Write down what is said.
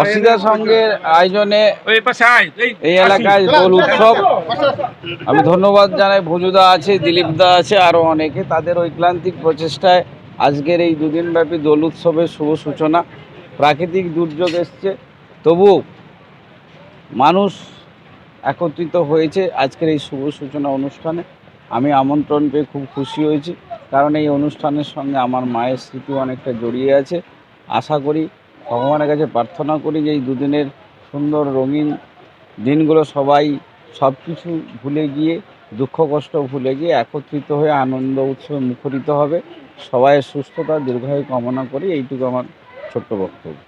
অসিতা সঙ্গের আয়োজনে এই এলাকায় দোল উৎসব। আমি ধন্যবাদ জানাই ভজুদা আছে দিলীপ দা আছে আরও অনেকে। তাদের ঐক্লান্তিক প্রচেষ্টায় আজকের এই দুদিনব্যাপী দোল উৎসবের শুভ সূচনা। প্রাকৃতিক দুর্যোগ এসছে। তবু মানুষ একত্রিত হয়েছে আজকের এই শুভ সূচনা অনুষ্ঠানে। আমি আমন্ত্রণ পেয়ে খুব খুশি হয়েছি। কারণ এই অনুষ্ঠানের সঙ্গে আমার মায়ের স্মৃতি অনেকটা জড়িয়ে আছে। আশা করি ভগবানের কাছে প্রার্থনা করি যে এই দুদিনের সুন্দর রঙিন দিনগুলো সবাই সব কিছু ভুলে গিয়ে, দুঃখ কষ্ট ভুলে গিয়ে একত্রিত হয়ে আনন্দ উৎসবে মুখরিত হবে। সবাই সুস্থতা, দীর্ঘায়ু কামনা করি। এইটুকু আমার ছোট্ট বক্তব্য।